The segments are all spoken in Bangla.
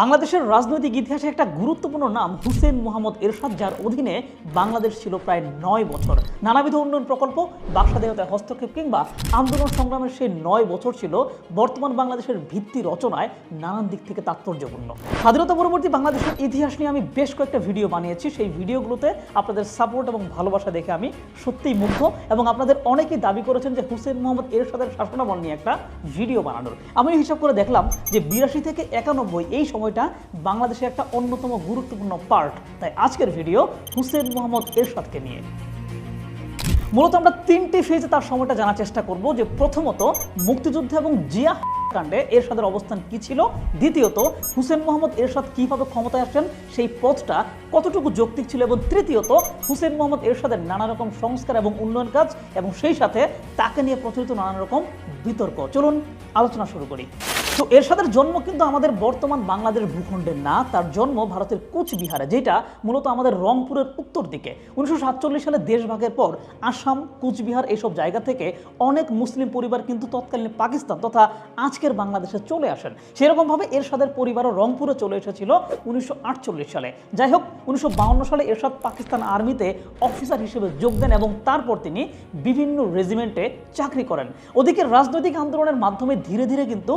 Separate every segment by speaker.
Speaker 1: বাংলাদেশের রাজনৈতিক ইতিহাসে একটা গুরুত্বপূর্ণ নাম হুসেন মোহাম্মদ এরশাদ, যার অধীনে বাংলাদেশ ছিল প্রায় নয় বছর। নানাবিধ উন্নয়ন প্রকল্প বাকস্বাধীনতায় হস্তক্ষেপ কিংবা আন্দোলন সংগ্রামের সেই নয় বছর ছিল বর্তমান বাংলাদেশের ভিত্তি রচনায় নানান দিক থেকে তাৎপর্যপূর্ণ। স্বাধীনতা পরবর্তী বাংলাদেশের ইতিহাস নিয়ে আমি বেশ কয়েকটা ভিডিও বানিয়েছি। সেই ভিডিওগুলোতে আপনাদের সাপোর্ট এবং ভালোবাসা দেখে আমি সত্যিই মুগ্ধ এবং আপনাদের অনেকেই দাবি করেছেন যে হুসেন মোহাম্মদ এরশাদের শাসনামল নিয়ে একটা ভিডিও বানানোর। আমি হিসাব করে দেখলাম যে বিরাশি থেকে একানব্বই এই সময়টা বাংলাদেশে একটা অন্যতম গুরুত্বপূর্ণ পার্ট তাই আজকের ভিডিও হুসেন মোহাম্মদ এরশাদকে নিয়ে। মূলত আমরা তিনটি ফেজে তার সময়টা জানার চেষ্টা করব যে প্রথমত, মুক্তিযুদ্ধ এবং জিয়া কাণ্ডে এরশাদের অবস্থান কি ছিল? দ্বিতীয়ত, হুসেন মোহাম্মদ এরশাদ কীভাবে ক্ষমতায় আসেন সেই পথটা কতটুকু যৌক্তিক ছিল? এবং তৃতীয়ত, হুসেন মোহাম্মদ এরশাদের নানা রকম সংস্কার এবং উন্নয়ন কাজ এবং সেই সাথে তাকে নিয়ে প্রচলিত নানা রকম বিতর্ক। চলুন, আলোচনা শুরু করি। তো এরশাদের জন্ম কিন্তু আমাদের বর্তমান বাংলাদেশ ভূখণ্ডে না, তার জন্ম ভারতের কুচবিহারে, যেটা মূলত আমাদের রংপুরের উত্তর দিকে। উনিশশো সাতচল্লিশ সালে দেশভাগের পর আসাম, কুচবিহার এইসব জায়গা থেকে অনেক মুসলিম পরিবার কিন্তু তৎকালীন পাকিস্তান তথা আজকের বাংলাদেশে চলে আসেন। সেরকমভাবে এরশাদের পরিবারও রংপুরে চলে এসেছিল উনিশশো আটচল্লিশ সালে। যাই হোক, উনিশশো সালে এরশাদ পাকিস্তান আর্মিতে অফিসার হিসেবে যোগ দেন এবং তারপর তিনি বিভিন্ন রেজিমেন্টে চাকরি করেন। ওদিকে রাজনৈতিক আন্দোলনের মাধ্যমে ধীরে ধীরে কিন্তু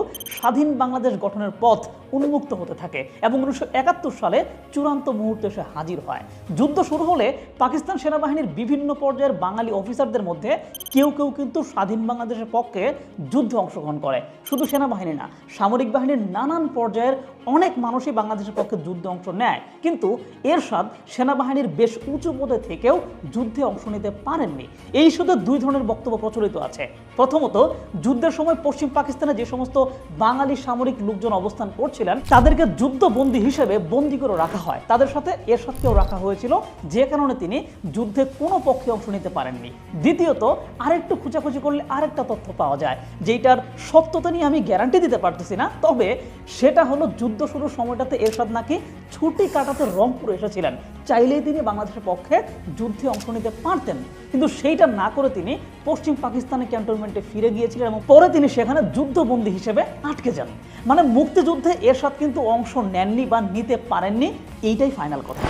Speaker 1: স্বাধীন বাংলাদেশ গঠনের পথ উন্মুক্ত হতে থাকে এবং উনিশশো একাত্তর সালে চূড়ান্ত মুহূর্তে এসে হাজির হয়। যুদ্ধ শুরু হলে পাকিস্তান সেনাবাহিনীর বিভিন্ন পর্যায়ের বাঙালি অফিসারদের মধ্যে কেউ কেউ কিন্তু স্বাধীন বাংলাদেশের পক্ষে যুদ্ধে অংশগ্রহণ করে। শুধু সেনাবাহিনী না, সামরিক বাহিনীর নানান পর্যায়ের অনেক মানুষই বাংলাদেশের পক্ষে যুদ্ধে অংশ নেয়। কিন্তু এরশাদ সেনাবাহিনীর বেশ উঁচু পদে থেকেও যুদ্ধে অংশ নিতে পারেননি। এই ইস্যুতে দুই ধরনের বক্তব্য প্রচলিত আছে। প্রথমত, যুদ্ধের সময় পশ্চিম পাকিস্তানে যে সমস্ত বাঙালি সামরিক লোকজন অবস্থান করছিলেন, তাদেরকে যুদ্ধবন্দী হিসেবে বন্দী করে রাখা হয়। তাদের সাথে এরশাদকেও রাখা হয়েছিল যে কারণে তিনি যুদ্ধে কোনো পক্ষে অংশ নিতে পারেননি। দ্বিতীয়ত, আরেকটু খুঁচাখুচি করলে আরেকটা তথ্য পাওয়া যায় যেটার সত্যতা নিয়ে আমি গ্যারান্টি দিতে পারতেছি না, তবে সেটা হলো যুদ্ধ শুরুর সময়টাতে এরশাদ নাকি ছুটি কাটাতে রংপুরে এসেছিলেন। চাইলেই তিনি বাংলাদেশের পক্ষে যুদ্ধে অংশ নিতে পারতেন। কিন্তু সেইটা না করে তিনি পশ্চিম পাকিস্তানের ক্যান্টনমেন্টে ফিরে গিয়েছিলেন এবং পরে তিনি সেখানে যুদ্ধবন্দী হিসেবে আটকে যান। মানে মুক্তিযুদ্ধে এরশাদ কিন্তু অংশ নেননি বা নিতে পারেননি এইটাই ফাইনাল কথা।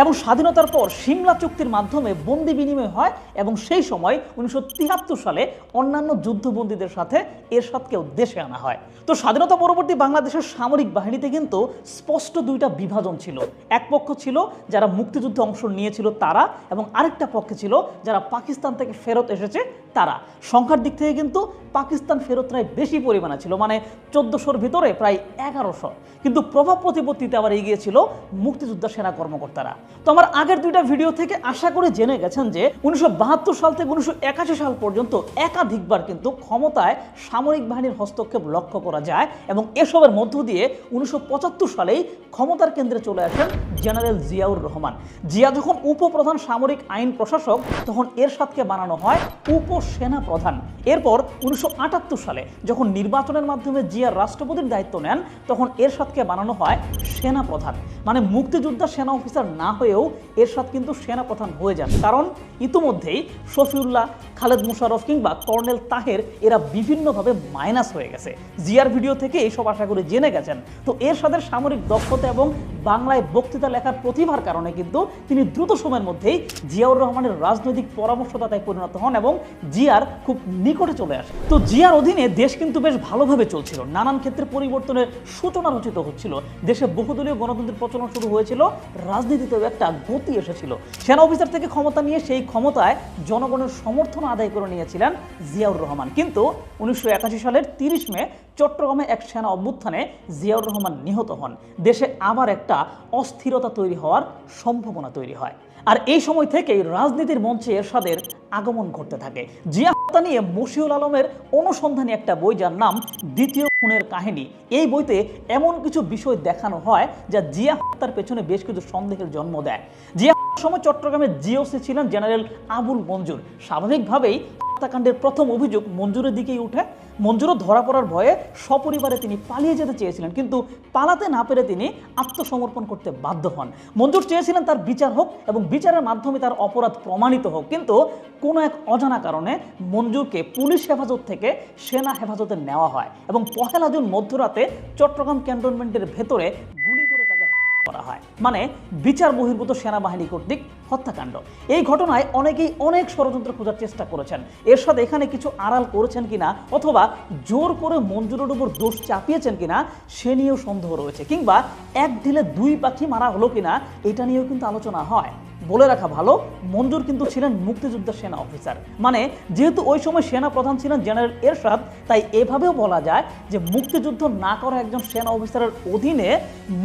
Speaker 1: এবং স্বাধীনতার পর সিমলা চুক্তির মাধ্যমে বন্দি বিনিময় হয় এবং সেই সময় উনিশশো তিয়াত্তর সালে অন্যান্য যুদ্ধবন্দীদের সাথে এরশাদকেও দেশে আনা হয়। তো স্বাধীনতা পরবর্তী বাংলাদেশের সামরিক বাহিনীতে কিন্তু স্পষ্ট দুইটা বিভাজন ছিল। এক পক্ষ ছিল যারা মুক্তিযুদ্ধে অংশ নিয়েছিল তারা এবং আরেকটা পক্ষে ছিল যারা পাকিস্তান থেকে ফেরত এসেছে তারা। সংখ্যার দিক থেকে কিন্তু পাকিস্তান ফেরতরাই বেশি পরিমাণে ছিল মানে চোদ্দোশোর ভিতরে প্রায় এগারোশো। কিন্তু প্রভাব প্রতিপত্তিতে আবার এগিয়েছিল মুক্তিযোদ্ধা সেনা কর্মকর্তারা। তো আমার আগের দুইটা ভিডিও থেকে আশা করে জেনে গেছেন যে উনিশশো সাল থেকে উনিশশো সাল পর্যন্ত একাধিকবার কিন্তু ক্ষমতায় সামরিক বাহিনীর হস্তক্ষেপ লক্ষ্য করা যায় এবং এসবের মধ্য দিয়ে উনিশশো সালেই ক্ষমতার কেন্দ্রে চলে আসেন জেনারেল জিয়াউর রহমান। জিয়া যখন উপপ্রধান সামরিক আইন প্রশাসক, তখন এর এরশাদকে বানানো হয় উপসেনা প্রধান এরপর উনিশশো আটাত্তর সালে যখন নির্বাচনের মাধ্যমে জিয়া রাষ্ট্রপতির দায়িত্ব নেন, তখন এর এরশাদকে বানানো হয় সেনা প্রধান মানে মুক্তিযোদ্ধা সেনা অফিসার না হয়েও এরশাদ কিন্তু সেনা প্রধান হয়ে যান। কারণ ইতিমধ্যেই শফিউল্লাহ, খালেদ মুশারফ কিংবা কর্নেল তাহের এরা বিভিন্নভাবে মাইনাস হয়ে গেছে। জিয়ার ভিডিও থেকে এইসব আশা করে জেনে গেছেন। তো এরশাদের সামরিক দক্ষতা এবং বাংলায় বক্তৃতা লেখার প্রতিভার কারণে কিন্তু তিনি দ্রুত সময়ের মধ্যেই জিয়াউর রহমানের রাজনৈতিক পরামর্শদাতায় পরিণত হন এবং জিয়ার খুব নিকটে চলে আসে তো জিয়ার অধীনে দেশ কিন্তু বেশ ভালোভাবে চলছিল। নানান ক্ষেত্রে পরিবর্তনের সূচনা রচিত হচ্ছিল। দেশে বহুদলীয় গণতন্ত্রের প্রচলন শুরু হয়েছিল, রাজনীতিতেও একটা গতি এসেছিল। সেনা অফিসার থেকে ক্ষমতা নিয়ে সেই ক্ষমতায় জনগণের সমর্থন আদায় করে নিয়েছিলেন জিয়াউর রহমান। কিন্তু উনিশশো একাশি সালের তিরিশ মে চট্টগ্রামে এক সেনা অভ্যুত্থানে জিয়াউর রহমান নিহত হন। দেশে আবার একটা অস্থিরতা তৈরি হওয়ার সম্ভাবনা তৈরি হয়। আর এই সময় থেকেই রাজনীতির মঞ্চে এরশাদের আগমন ঘটতে থাকে। জিয়া হত্যা নিয়ে মশিউল আলমের অনুসন্ধানী একটা বই যার নাম দ্বিতীয় খুনের কাহিনী। এই বইতে এমন কিছু বিষয় দেখানো হয় যা জিয়া হত্যার পেছনে বেশ কিছু সন্দেহের জন্ম দেয়। জিয়া সময় চট্টগ্রামের জিওসি ছিলেন জেনারেল আবুল মঞ্জুর। স্বাভাবিকভাবেই হত্যাকাণ্ডের প্রথম অভিযোগ মঞ্জুরের দিকেই উঠে। মঞ্জুরও ধরা পড়ার ভয়ে সপরিবারে তিনি পালিয়ে যেতে চেয়েছিলেন, কিন্তু পালাতে না পেরে তিনি আত্মসমর্পণ করতে বাধ্য হন। মঞ্জুর চেয়েছিলেন তার বিচার হোক এবং বিচারের মাধ্যমে তার অপরাধ প্রমাণিত হোক, কিন্তু কোনো এক অজানা কারণে মঞ্জুরকে পুলিশ হেফাজত থেকে সেনা হেফাজতে নেওয়া হয় এবং পহেলা জুন মধ্যরাতে চট্টগ্রাম ক্যান্টনমেন্টের ভেতরে করা হয়। মানে বিচার বহির্ভূত সেনাবাহিনী কর্তৃক হত্যাকাণ্ড। এই ঘটনায় অনেকেই অনেক ষড়যন্ত্র খোঁজার চেষ্টা করেছেন। এর সাথে এখানে কিছু আড়াল করেছেন কিনা অথবা জোর করে মঞ্জুরের উপর দোষ চাপিয়েছেন কিনা, সে নিয়েও সন্দেহ রয়েছে। কিংবা এক ঢিলে দুই পাখি মারা হলো কিনা, এটা নিয়েও কিন্তু আলোচনা হয়। বলে রাখা ভালো, মঞ্জুর কিন্তু ছিলেন মুক্তিযোদ্ধা সেনা অফিসার মানে যেহেতু ওই সময় সেনা প্রধান ছিলেন জেনারেল এরশাদ, তাই এভাবেও বলা যায় যে মুক্তিযুদ্ধ না করা একজন সেনা অফিসারের অধীনে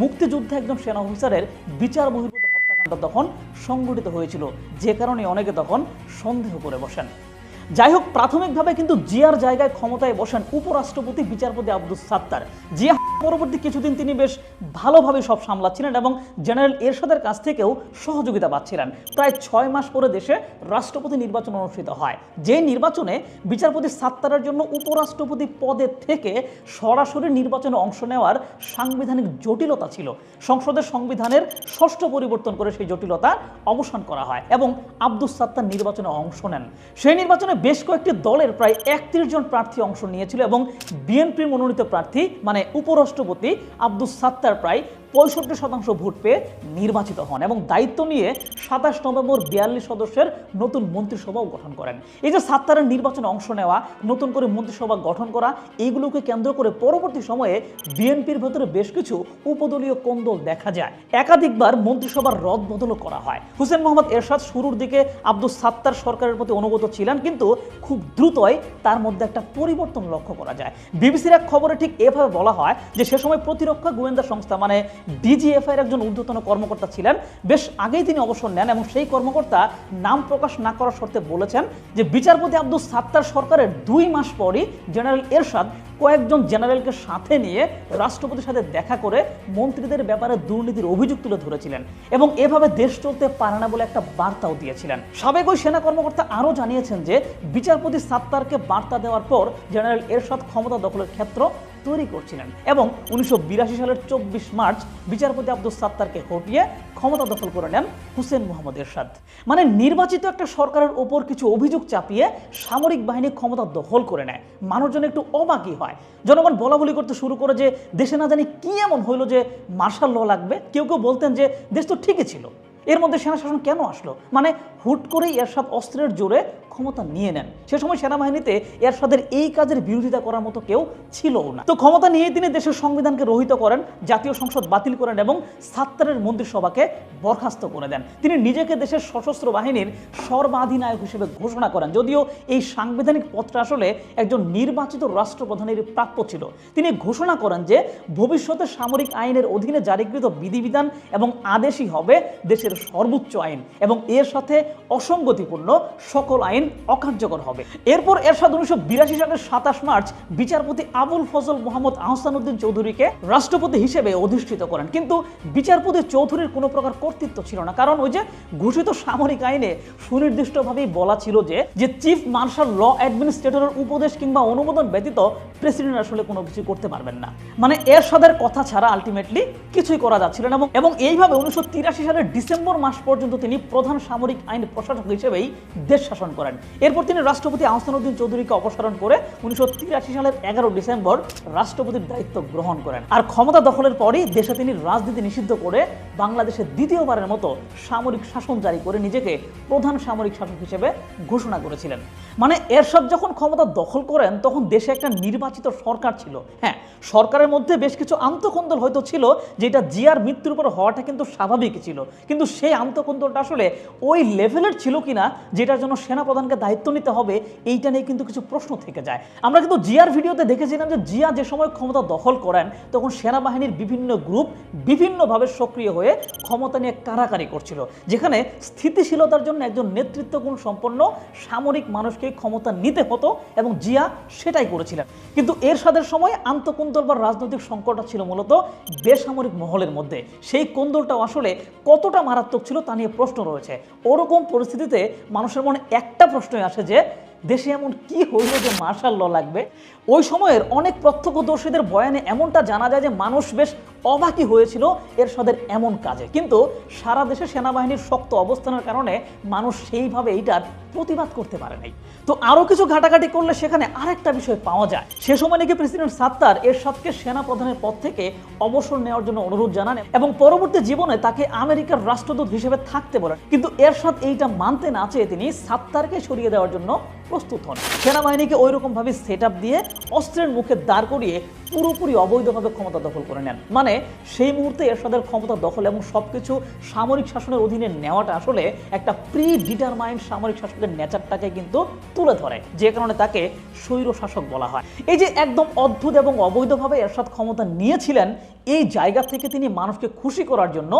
Speaker 1: মুক্তিযুদ্ধে একজন সেনা অফিসারের বিচার বহির্ভূত হত্যাকাণ্ড তখন সংঘটিত হয়েছিল। যে কারণে অনেকে তখন সন্দেহ করে বসেন। যাই হোক প্রাথমিকভাবে কিন্তু জিয়ার জায়গায় ক্ষমতায় বসেন উপরাষ্ট্রপতি বিচারপতি আব্দুস সাত্তার। জিয়া পরবর্তী কিছুদিন তিনি বেশ ভালোভাবে সব সামলাচ্ছিলেন এবং জেনারেল এরশাদের কাছ থেকেও সহযোগিতা পাচ্ছিলেন। প্রায় ছয় মাস পরে দেশে রাষ্ট্রপতি নির্বাচন অনুষ্ঠিত হয়। যে নির্বাচনে বিচারপতি সাত্তারের জন্য উপরাষ্ট্রপতি পদে থেকে সরাসরি নির্বাচনে অংশ নেওয়ার সাংবিধানিক জটিলতা ছিল। সংসদের সংবিধানের ষষ্ঠ পরিবর্তন করে সেই জটিলতা অবসান করা হয় এবং আব্দুস সাত্তার নির্বাচনে অংশ নেন। সেই নির্বাচনে বেশ কয়েকটি দলের প্রায় একত্রিশ জন প্রার্থী অংশ নিয়েছিল এবং বিএনপির মনোনীত প্রার্থী মানে উপরাষ্ট্রপতি আব্দুল সাত্তার প্রায় পঁয়ষট্টি শতাংশ ভোট পেয়ে নির্বাচিত হন এবং দায়িত্ব নিয়ে সাতাশ নভেম্বর বিয়াল্লিশ সদস্যের নতুন মন্ত্রিসভাও গঠন করেন। এই যে সাত্তারের নির্বাচনে অংশ নেওয়া, নতুন করে মন্ত্রিসভা গঠন করা, এইগুলোকে কেন্দ্র করে পরবর্তী সময়ে বিএনপির ভেতরে বেশ কিছু উপদলীয় কোন্দল দেখা যায়। একাধিকবার মন্ত্রিসভার রদ বদলও করা হয়। হুসেন মোহাম্মদ এরশাদ শুরুর দিকে আব্দুল সাত্তার সরকারের প্রতি অনুগত ছিলেন, কিন্তু খুব দ্রুতই তার মধ্যে একটা পরিবর্তন লক্ষ্য করা যায়। বিবিসির এক খবরে ঠিক এভাবে বলা হয় যে, সে সময় প্রতিরক্ষা গোয়েন্দা সংস্থা মানে ডিজিএফআই এর একজন ঊর্ধ্বতন কর্মকর্তা ছিলেন। বেশ আগেই তিনি অবসর নেন এবং সেই কর্মকর্তা নাম প্রকাশ না করার শর্তে বলেছেন যে বিচারপতি আব্দুল সাত্তার সরকারের দুই মাস পরই জেনারেল এরশাদ কয়েকজন জেনারেলকে সাথে নিয়ে রাষ্ট্রপতির সাথে দেখা করে মন্ত্রীদের ব্যাপারে দুর্নীতির অভিযোগ তুলে ধরেছিলেন এবং এভাবে দেশ চলতে পারে না বলে একটা বার্তাও দিয়েছিলেন। সাবেক ওই সেনা কর্মকর্তা আরও জানিয়েছেন যে বিচারপতি সাত্তারকে বার্তা দেওয়ার পর জেনারেল এরশাদ ক্ষমতা দখলের ক্ষেত্র তৈরি করছিলেন এবং উনিশশো সালের চব্বিশ মার্চ বিচারপতি আব্দুল সাত্তারকে হটিয়ে ক্ষমতা দখল করে নেন হুসেন মোহাম্মদ এরশাদ। মানে নির্বাচিত একটা সরকারের ওপর কিছু অভিযোগ চাপিয়ে সামরিক বাহিনী ক্ষমতা দখল করে নেয়। মানুষজন একটু অবাকই হয়। জনগণ বলা বলি করতে শুরু করে যে, দেশে না জানি কি এমন হইল যে, মার্শাল ল লাগবে। কেউ কেউ বলতেন যে, দেশ তো ঠিকই ছিল। এর মধ্যে সেনা শাসন কেন আসলো? মানে হুট করেই এরশাদ অস্ত্রের জোরে ক্ষমতা নিয়ে নেন। সে সময় সেনাবাহিনীতে এরশাদের এই কাজের বিরোধিতা করার মতো কেউ ছিল না। তো ক্ষমতা নিয়ে তিনি দেশের সংবিধানকে রহিত করেন, জাতীয় সংসদ বাতিল করেন এবং সাত্তারের মন্ত্রিসভাকে বরখাস্ত করে দেন। তিনি নিজেকে দেশের সশস্ত্র বাহিনীর সর্বাধিনায়ক হিসেবে ঘোষণা করেন। যদিও এই সাংবিধানিক পদটা আসলে একজন নির্বাচিত রাষ্ট্রপ্রধানের প্রাপ্য ছিল। তিনি ঘোষণা করেন যে ভবিষ্যতে সামরিক আইনের অধীনে জারিকৃত বিধিবিধান এবং আদেশই হবে দেশের সর্বোচ্চ আইন এবং এর সাথে অসঙ্গতিপূর্ণ সকল আইন অকার্যকর হবে। এরপর এরশাদ উনিশশো বিরাশি সালের সাতাশ মার্চ বিচারপতি আবুল ফজল মোহাম্মদ আহসানুদ্দিন চৌধুরীকে রাষ্ট্রপতি হিসেবে অধিষ্ঠিত করেন। কিন্তু বিচারপতি চৌধুরীর কোনো প্রকার কর্তৃত্ব ছিল না। কারণ ওই যে ঘোষিত সামরিক আইনে সুনির্দিষ্টভাবেই বলা ছিল যে যে চিফ মার্শাল ল অ্যাডমিনিস্ট্রেটরের উপদেশ কিংবা অনুমোদন ব্যতীত প্রেসিডেন্ট আসলে কোনো কিছু করতে পারবেন না। মানে এরশাদের কথা ছাড়া আলটিমেটলি কিছুই করা যাচ্ছিল না এবং এইভাবে উনিশশো তিরাশি সালের ডিসেম্বর মাস পর্যন্ত তিনি প্রধান সামরিক আইন প্রশাসক হিসেবেই দেশ শাসন করেন। এরপর তিনি রাষ্ট্রপতি আহসানুদ্দিন চৌধুরীকে অপসারণ করে উনিশশো তিরাশি সালের এগারো ডিসেম্বর রাষ্ট্রপতির দায়িত্ব গ্রহণ করেন। আর ক্ষমতা দখলের পরই দেশে তিনি রাজনীতি নিষিদ্ধ করে বাংলাদেশে দ্বিতীয়বারের মতো সামরিক শাসন জারি করে নিজেকে প্রধান সামরিক শাসক হিসেবে ঘোষণা করেছিলেন। মানে এরশাদ যখন ক্ষমতা দখল করেন, তখন দেশে একটা নির্বাচিত সরকার ছিল। হ্যাঁ সরকারের মধ্যে বেশ কিছু আন্তঃকন্দল হয়তো ছিল, যেটা জিয়ার মৃত্যুর উপর হওয়াটা কিন্তু স্বাভাবিক ছিল। কিন্তু সেই আন্তঃকন্দলটা আসলে ওই লেভেলের ছিল কিনা, যেটার জন্য সেনাপ্রধানকে দায়িত্ব নিতে হবে, এইটা নিয়ে কিন্তু কিছু প্রশ্ন থেকে যায়। আমরা কিন্তু জিয়ার ভিডিওতে দেখেছিলাম যে জিয়া যে সময় ক্ষমতা দখল করেন, তখন সেনাবাহিনীর বিভিন্ন গ্রুপ বিভিন্নভাবে সক্রিয় হয়ে ক্ষমতা নিয়ে কারাকারি করছিল, যেখানে স্থিতিশীলতার জন্য একজন নেতৃত্বগুণ সম্পন্ন সামরিক মানুষকে ক্ষমতা নিতে হতো এবং জিয়া সেটাই করেছিলেন। কিন্তু এর এরশাদের সময় আন্তঃকুন্দল বা রাজনৈতিক সংকটটা ছিল মূলত বেসামরিক মহলের মধ্যে। সেই কোন্দলটাও আসলে কতটা মারাত্মক ছিল তা নিয়ে প্রশ্ন রয়েছে। ওরকম পরিস্থিতিতে মানুষের মনে একটা প্রশ্নই আসে যে, দেশে এমন কি হইল যে মার্শাল ল লাগবে? ওই সময়ের অনেক প্রত্যক্ষদর্শীদের বয়ানে এমনটা জানা যায় যে, মানুষ বেশ অবাকি হয়েছিল এরশাদের এমন কাজে। কিন্তু সারা দেশে সেনাবাহিনীর শক্ত অবস্থানের কারণে মানুষ সেইভাবে এইটার প্রতিবাদ করতে পারে নাই। তো আরও কিছু ঘাটাঘাটি করলে সেখানে আরেকটা বিষয় পাওয়া যায়। সে সময় নাকি প্রেসিডেন্ট সাত্তার এরশাদকে সেনা প্রধানের পদ থেকে অবসর নেওয়ার জন্য অনুরোধ জানান এবং পরবর্তী জীবনে তাকে আমেরিকার রাষ্ট্রদূত হিসেবে থাকতে বলেন। কিন্তু এরশাদ এইটা মানতে না চেয়ে তিনি সাত্তারকে সরিয়ে দেওয়ার জন্য প্রস্তুত হন। সেনাবাহিনীকে ওই রকমভাবে সেট দিয়ে অস্ত্রের মুখে দাঁড় করিয়ে পুরোপুরি অবৈধভাবে ক্ষমতা দখল করে নেন। মানে সেই মুহূর্তে এরশাদের ক্ষমতা দখল এবং সবকিছু সামরিক শাসনের অধীনে নেওয়াটা আসলে একটা প্রি ডিটারমাইন্ড সামরিক শাসকের নেচারটাকে কিন্তু তুলে ধরে, যে কারণে তাকে স্বৈর শাসক বলা হয়। এই যে একদম অদ্ভুত এবং অবৈধভাবে এরশাদ ক্ষমতা নিয়েছিলেন, এই জায়গা থেকে তিনি মানুষকে খুশি করার জন্য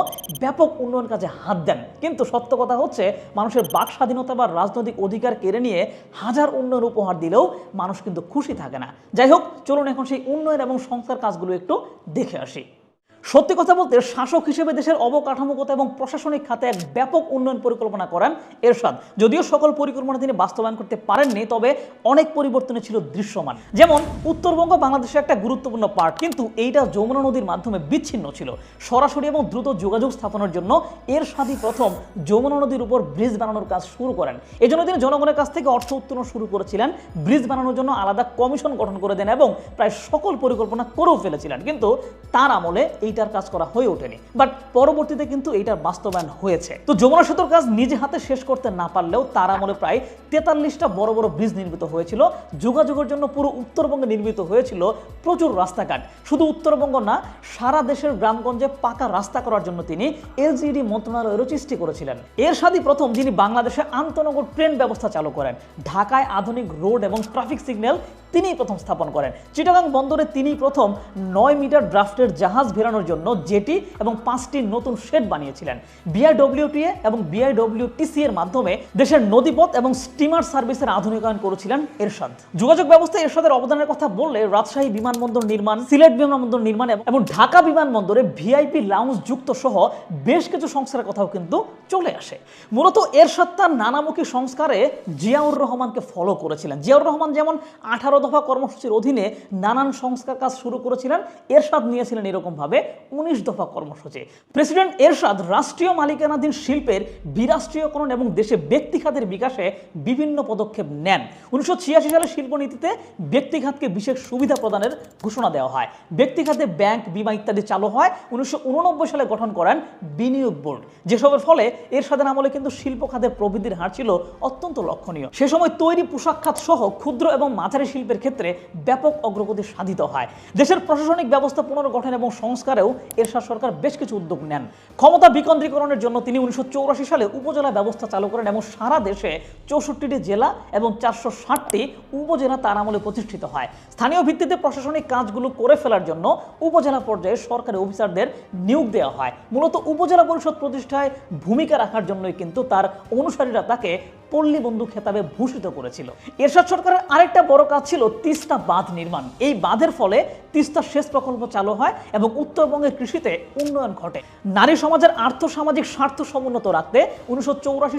Speaker 1: ব্যাপক উন্নয়ন কাজে হাত দেন। কিন্তু সত্য কথা হচ্ছে, মানুষের বাক স্বাধীনতা বা রাজনৈতিক অধিকার কেড়ে নিয়ে হাজার উন্নয়ন উপহার দিলেও মানুষ কিন্তু খুশি থাকে না। যাই হোক, চলুন এখন সেই উন্নয়ন এবং সংস্কার কাজগুলো একটু দেখে আসি। সত্যি কথা বলতে, শাসক হিসেবে দেশের অবকাঠামোগত এবং প্রশাসনিক খাতে এক ব্যাপক উন্নয়ন পরিকল্পনা করেন এরশাদ। যদিও সকল পরিকল্পনা তিনি বাস্তবায়ন করতে পারেননি, তবে অনেক পরিবর্তনে ছিল দৃশ্যমান। যেমন, উত্তরবঙ্গ বাংলাদেশের একটা গুরুত্বপূর্ণ পার্ট কিন্তু এইটা যমুনা নদীর মাধ্যমে বিচ্ছিন্ন ছিল। সরাসরি এবং দ্রুত যোগাযোগ স্থাপনের জন্য এরশাদই প্রথম যমুনা নদীর উপর ব্রিজ বানানোর কাজ শুরু করেন। এজন্য তিনি জনগণের কাছ থেকে অর্থ উত্তোলন শুরু করেছিলেন। ব্রিজ বানানোর জন্য আলাদা কমিশন গঠন করে দেন এবং প্রায় সকল পরিকল্পনা করেও ফেলেছিলেন। কিন্তু তার আমলে এইটার কাজ করা হয়ে ওঠেনি। বাট পরবর্তীতে কিন্তু এইটার বাস্তবায়ন হয়েছে। তো যমুনা সেতুর কাজ নিজে হাতে শেষ করতে না পারলেও তার আমলে প্রায় তেতাল্লিশটা বড় বড় ব্রিজ নির্মিত হয়েছিল। যোগাযোগের জন্য পুরো উত্তরবঙ্গে নির্মিত হয়েছিল প্রচুর রাস্তাঘাট। শুধু উত্তরবঙ্গ না, সারা দেশের গ্রামগঞ্জে পাকা রাস্তা করার জন্য তিনি এলজিডি মন্ত্রণালয়েরও সৃষ্টি করেছিলেন। এর সাথে প্রথম যিনি বাংলাদেশে আন্তনগর ট্রেন ব্যবস্থা চালু করেন। ঢাকায় আধুনিক রোড এবং ট্রাফিক সিগন্যাল তিনিই প্রথম স্থাপন করেন। চিটাগাং বন্দরে তিনি প্রথম নয় মিটার ড্রাফটের জাহাজ ভেরানোর জন্য জেটি এবং পাঁচটি নতুন শেড বানিয়েছিলেন। বিআইডব্লিউটিএ এবং বিআইডব্লিউটিসি এর মাধ্যমে দেশের নদীপথ এবং স্টিমার সার্ভিসের আধুনিকায়ন করেছিলেন এরশাদ। যোগাযোগ ব্যবস্থায় এরশাদের অবদানের কথা বললে রাজশাহী বিমানবন্দর নির্মাণ, সিলেট বিমানবন্দর নির্মাণ এবং ঢাকা বিমানবন্দরে ভিআইপি লাউঞ্জ যুক্ত সহ বেশ কিছু সংস্কারের কথাও কিন্তু চলে আসে। মূলত এরশাদ তার নানামুখী সংস্কারে জিয়াউর রহমানকে ফলো করেছিলেন। জিয়াউর রহমান যেমন আঠারো দফা কর্মসূচির অধীনে নানান সংস্কার কাজ শুরু করেছিলেন। এরশাদ নিয়েছিলেন এরকমভাবে উনিশ দফা কর্মসূচি। প্রেসিডেন্ট এরশাদ রাষ্ট্রীয় মালিকানাধীন শিল্পের বিরাষ্ট্রীয়করণ এবং দেশে ব্যক্তিখাতের বিকাশে বিভিন্ন পদক্ষেপ নেন। উনিশশো ছিয়াশি সালে শিল্পনীতিতে ব্যক্তিখাতকে বিশেষ সুবিধা প্রদানের ঘোষণা দেওয়া হয়। ব্যক্তিখাতে ব্যাংক, বিমা ইত্যাদি চালু হয়। উনিশশো উননব্বই সালে গঠন করেন বিনিয়োগ বোর্ড। যেসবের ফলে এরশাদের আমলে কিন্তু শিল্প খাতের প্রবৃদ্ধির হার ছিল অত্যন্ত লক্ষণীয়। সে সময় তৈরি পোশাক খাত সহ ক্ষুদ্র এবং মাঝারি শিল্পের ক্ষেত্রে ব্যাপক অগ্রগতি সাধিত হয়। দেশের প্রশাসনিক ব্যবস্থা পুনর্গঠন এবং সংস্কারেও এরশাদ সরকার বেশ কিছু উদ্যোগ নেন। ক্ষমতা বিকেন্দ্রীকরণের জন্য তিনি উনিশশো সালে উপজেলা ব্যবস্থা চালু করেন এবং সারা দেশে চৌষট্টিটি জেলা এবং চারশো ষাটটি উপজেলা তার আমলে প্রতিষ্ঠিত হয়। স্থানীয় ভিত্তিতে প্রশাসনিক কাজগুলো করে ফেলার জন্য উপজেলা পর্যায়ে সরকারি অফিসারদের নিয়োগ দেওয়া হয়। মূলত উপজেলা পরিষদ প্রতিষ্ঠায় ভূমিকা রাখার জন্যই কিন্তু তার অনুসারীরা তাকে পল্লী বন্ধু খেতাবে ভূষিত করেছিল। এরশাদ সরকারের আরেকটা বড় কাজ ছিল তিস্তা বাঁধ নির্মাণ। এই বাঁধের ফলে তিস্তা সেচ প্রকল্প চালু হয় এবং উত্তরবঙ্গের কৃষিতে উন্নয়ন ঘটে। নারী সমাজের আর্থসামাজিক স্বার্থ সমুন্নত রাখতে উনিশশো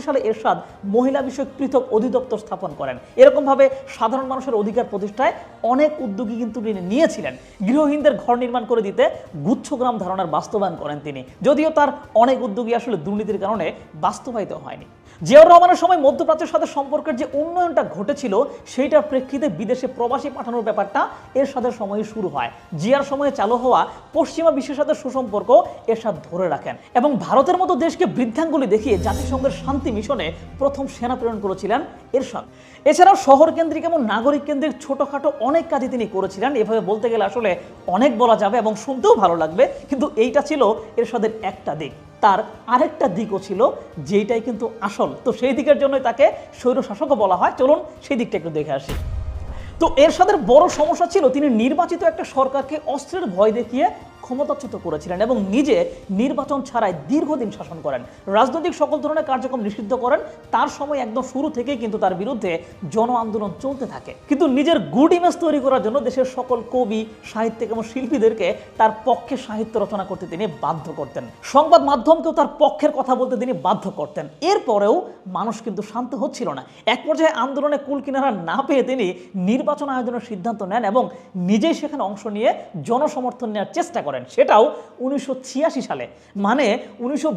Speaker 1: সালে এরশাদ মহিলা বিষয়ক পৃথক অধিদপ্তর স্থাপন করেন। এরকমভাবে সাধারণ মানুষের অধিকার প্রতিষ্ঠায় অনেক উদ্যোগী কিন্তু তিনি নিয়েছিলেন। গৃহহীনদের ঘর নির্মাণ করে দিতে গুচ্ছগ্রাম ধারণার বাস্তবায়ন করেন তিনি। যদিও তার অনেক উদ্যোগী আসলে দুর্নীতির কারণে বাস্তবায়িত হয়নি। জিয়াউর রহমানের সময় মধ্যপ্রাচ্যের সাথে সম্পর্কের যে উন্নয়নটা ঘটেছিল, সেইটার প্রেক্ষিতে বিদেশে প্রবাসী পাঠানোর ব্যাপারটা এর সাথে সময়ে শুরু হয়। জিয়ার সময়ে চালু হওয়া পশ্চিমা বিশ্বের সাথে সুসম্পর্ক এর সাথে ধরে রাখেন এবং ভারতের মতো দেশকে বৃদ্ধাঙ্গুলি দেখিয়ে জাতিসংঘের শান্তি মিশনে প্রথম সেনা প্রেরণ করেছিলেন এরশাদ। এছাড়াও শহর কেন্দ্রিক এবং নাগরিক কেন্দ্রিক ছোটখাটো অনেক কাজই তিনি করেছিলেন। এভাবে বলতে গেলে আসলে অনেক বলা যাবে এবং শুনতেও ভালো লাগবে, কিন্তু এইটা ছিল এরশাদের একটা দিক। তার আরেকটা দিকও ছিল যেটাই কিন্তু আসল। তো সেই দিকের জন্যই তাকে স্বৈরশাসকও বলা হয়। চলুন সেই দিকটা একটু দেখে আসি। তো এর সাথে বড় সমস্যা ছিল, তিনি নির্বাচিত একটা সরকারকে অস্ত্রের ভয় দেখিয়ে ক্ষমতাচ্যুত করেছিলেন এবং নিজে নির্বাচন ছাড়াই দীর্ঘদিন শাসন করেন। রাজনৈতিক সকল ধরনের কার্যক্রম নিষিদ্ধ করেন, তার সময় একদম শুরু থেকেই কিন্তু তার বিরুদ্ধে জন আন্দোলন চলতে থাকে। কিন্তু নিজের গুড ইমেজ তৈরি করার জন্য দেশের সকল কবি, সাহিত্যিক এবং শিল্পীদেরকে তার পক্ষে সাহিত্য রচনা করতে তিনি বাধ্য করতেন। সংবাদ মাধ্যমকেও তার পক্ষের কথা বলতে তিনি বাধ্য করতেন। এরপরেও মানুষ কিন্তু শান্ত হচ্ছিল না। এক পর্যায়ে আন্দোলনে কুল কিনারা না পেয়ে তিনি নির্বাচন আয়োজনের সিদ্ধান্ত নেন এবং নিজেই সেখানে অংশ নিয়ে জনসমর্থন নেওয়ার চেষ্টা করেন। করেন। সেটাও উনিশশো সালে। মানে উনিশশো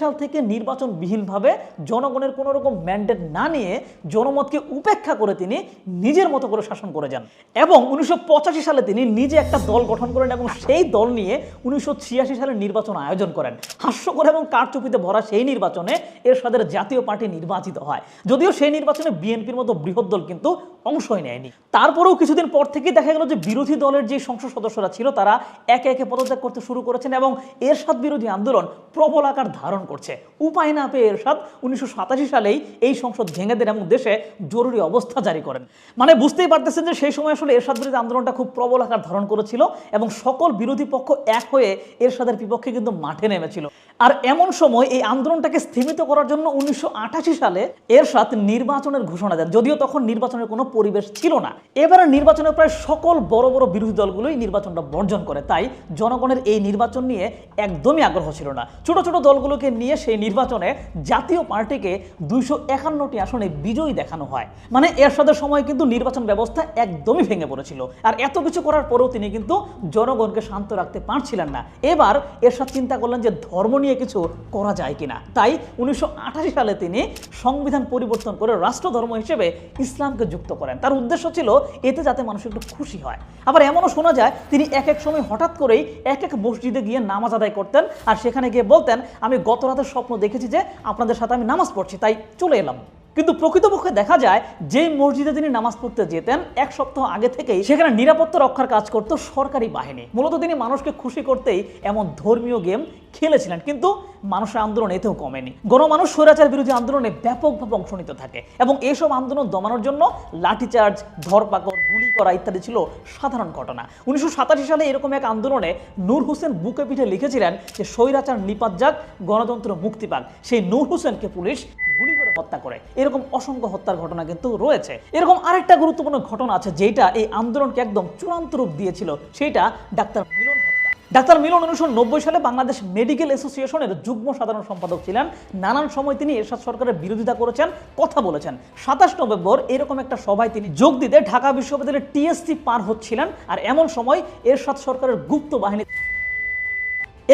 Speaker 1: সাল থেকে নির্বাচনবিহীনভাবে জনগণের কোনো রকম ম্যান্ডেট না নিয়ে জনমতকে উপেক্ষা করে তিনি নিজের মতো করে শাসন করে যান। এবং উনিশশো সালে তিনি নিজে একটা দল গঠন করেন এবং সেই দল নিয়ে উনিশশো সালে নির্বাচন আয়োজন করেন। হাস্যকর এবং কারচুপিতে ভরা সেই নির্বাচনে এরশাদের জাতীয় পার্টি নির্বাচিত হয়। যদিও সেই নির্বাচনে বিএনপির মতো বৃহৎ দল কিন্তু অংশই নেয়নি। তারপরেও কিছুদিন পর থেকেই দেখা গেল যে বিরোধী দলের যে সংসদ সদস্যরা ছিল, তারা একে একে পদত্যাগ করতে শুরু করেছেন এবং এরশাদ বিরোধী আন্দোলন প্রবল আকার ধারণ করছে। উপায় না পেয়ে এরশাদ উনিশশো সাতাশি সালেই এই সংসদ ভেঙে দেন এবং দেশে জরুরি অবস্থা জারি করেন। মানে বুঝতেই পারতেছেন যে সেই সময় আসলে এরশাদ বিরোধী আন্দোলনটা খুব প্রবল আকার ধারণ করেছিল এবং সকল বিরোধী পক্ষ এক হয়ে এরশাদের বিপক্ষে কিন্তু মাঠে নেমেছিল। আর এমন সময় এই আন্দোলনটাকে স্থিমিত করার জন্য উনিশশ আটাশি সালে এর এরশাদ নির্বাচনের ঘোষণা দেন। যদিও তখন নির্বাচনের কোনো পরিবেশ ছিল না। এবারে নির্বাচনে প্রায় সকল বড় বড় বিরোধী দলগুলোই নির্বাচনটা বর্জন করে। তাই জনগণের এই নির্বাচন নিয়ে একদমই আগ্রহ ছিল না। ছোট ছোট দলগুলোকে নিয়ে সেই নির্বাচনে জাতীয় পার্টিকে দুইশো একান্নটি আসনে বিজয়ী দেখানো হয়। মানে এরশাদের সময় কিন্তু নির্বাচন ব্যবস্থা একদমই ভেঙে পড়েছিল। আর এত কিছু করার পরেও তিনি কিন্তু জনগণকে শান্ত রাখতে পারছিলেন না। এবার এরশাদ চিন্তা করলেন যে ধর্ম নিয়ে কিছু করা যায় কিনা। তাই উনিশশো সালে তিনি সংবিধান পরিবর্তন করে রাষ্ট্রধর্ম হিসেবে ইসলামকে যুক্ত করেন। তার উদ্দেশ্য ছিল এতে যাতে মানুষ একটু খুশি হয়। আবার এমনও শোনা যায়, তিনি এক এক সময় হঠাৎ করেই এক এক মসজিদে গিয়ে নামাজ আদায় করতেন আর সেখানে গিয়ে বলতেন, আমি গত রাতের স্বপ্ন দেখেছি যে আপনাদের সাথে আমি নামাজ পড়ছি। তাই চলে এলাম। কিন্তু প্রকৃতপক্ষে দেখা যায়, যে মসজিদে তিনি নামাজ পড়তে যেতেন, এক সপ্তাহ আগে থেকেই সেখানে নিরাপত্তা রক্ষার কাজ করত সরকারি বাহিনী। মূলত তিনি মানুষকে খুশি করতেই এমন ধর্মীয় গেম খেলেছিলেন, কিন্তু মানুষের আন্দোলন এতেও কমেনি। গণমানুষ স্বৈরাচার বিরোধী আন্দোলনে ব্যাপকভাবে অংশ নিতে থাকে এবং এইসব আন্দোলন দমানোর জন্য লাঠিচার্জ, ধরপাকড়, গুলি করা ইত্যাদি ছিল সাধারণ ঘটনা। উনিশশো সাতাশি সালে এরকম এক আন্দোলনে নূর হোসেন বুকে পিঠে লিখেছিলেন যে, স্বৈরাচার নিপাত যাক, গণতন্ত্র মুক্তি পাক। সেই নূর হোসেনকে পুলিশ গুলি করে হত্যা করে। এরকম অসংখ্য হত্যার ঘটনা কিন্তু রয়েছে। এরকম আরেকটা গুরুত্বপূর্ণ ঘটনা আছে, যেটা এই আন্দোলনকে একদম চূড়ান্ত রূপ দিয়েছিল। সেটা ডাক্তার মিলন ডাক্তার মিলন উনিশশো নব্বই সালে বাংলাদেশ মেডিকেল অ্যাসোসিয়েশনের যুগ্ম সাধারণ সম্পাদক ছিলেন। নানান সময় তিনি এরশাদ সরকারের বিরোধিতা করেছেন, কথা বলেছেন। সাতাশ নভেম্বর এরকম একটা সভায় তিনি যোগ দিতে ঢাকা বিশ্ববিদ্যালয়ের টিএসসি পার হচ্ছিলেন। আর এমন সময় এরশাদ সরকারের গুপ্ত বাহিনী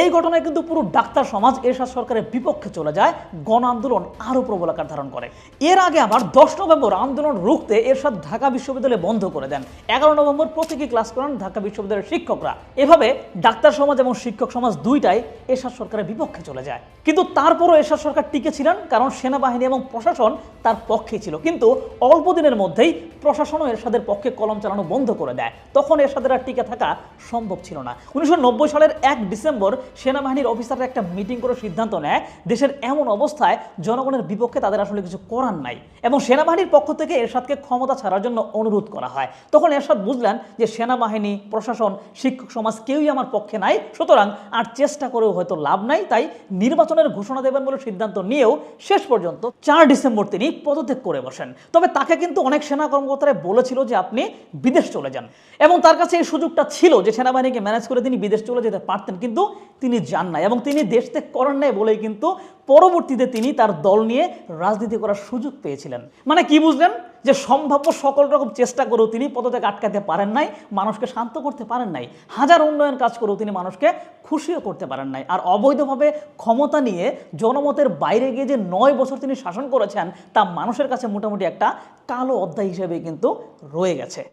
Speaker 1: এই ঘটনায় কিন্তু পুরো ডাক্তার সমাজ এরশাদ সরকারের বিপক্ষে চলে যায়। গণ আন্দোলন আরও প্রবল আকার ধারণ করে। এর আগে আবার দশ নভেম্বর আন্দোলন রুখতে এরশাদ ঢাকা বিশ্ববিদ্যালয়ে বন্ধ করে দেন। এগারো নভেম্বর প্রতীকী ক্লাস করেন ঢাকা বিশ্ববিদ্যালয়ের শিক্ষকরা। এভাবে ডাক্তার সমাজ এবং শিক্ষক সমাজ দুইটাই এরশাদ সরকারের বিপক্ষে চলে যায়। কিন্তু তারপরও এরশাদ সরকার টিকে ছিলেন, কারণ সেনাবাহিনী এবং প্রশাসন তার পক্ষে ছিল। কিন্তু অল্প দিনের মধ্যেই প্রশাসনও এরশাদের পক্ষে কলম চালানো বন্ধ করে দেয়। তখন এরশাদের আর টিকে থাকা সম্ভব ছিল না। উনিশশো নব্বই সালের এক ডিসেম্বর সেনাবাহিনীর অফিসাররা একটা মিটিং করে সিদ্ধান্ত নেয়। দেশের এমন অবস্থায় জনগণের বিপক্ষে তাদের আসলে কিছু করার নাই এবং সেনাবাহিনীর পক্ষ থেকে এরশাদকে ক্ষমতা ছাড়ার জন্য অনুরোধ করা হয়। তখন এরশাদ বুঝলেন যে সেনাবাহিনী, প্রশাসন, শিক্ষক সমাজ কেউই আমার পক্ষে নাই। সুতরাং আর চেষ্টা করেও হয়তো লাভ নাই। তাই নির্বাচনের ঘোষণা দেবেন বলে সিদ্ধান্ত নিয়েও শেষ পর্যন্ত চার ডিসেম্বর তিনি পদত্যাগ করে বসেন। তবে তাকে কিন্তু অনেক সেনা কর্মকর্তারা বলেছিল যে আপনি বিদেশ চলে যান। এবং তার কাছে এই সুযোগটা ছিল যে সেনাবাহিনীকে ম্যানেজ করে তিনি বিদেশ চলে যেতে পারতেন। কিন্তু তিনি যান না এবং তিনি দেশ ত্যাগ করেন নাই বলেই কিন্তু পরবর্তীতে তিনি তার দল নিয়ে রাজনীতি করার সুযোগ পেয়েছিলেন। মানে কি বুঝলেন? যে সম্ভাব্য সকল রকম চেষ্টা করেও তিনি পদত্যাগ আটকাতে পারেন নাই, মানুষকে শান্ত করতে পারেন নাই, হাজার উন্নয়ন কাজ করেও তিনি মানুষকে খুশিও করতে পারেন নাই। আর অবৈধভাবে ক্ষমতা নিয়ে জনমতের বাইরে গিয়ে যে নয় বছর তিনি শাসন করেছেন, তা মানুষের কাছে মোটামুটি একটা কালো অধ্যায় হিসেবে কিন্তু রয়ে গেছে।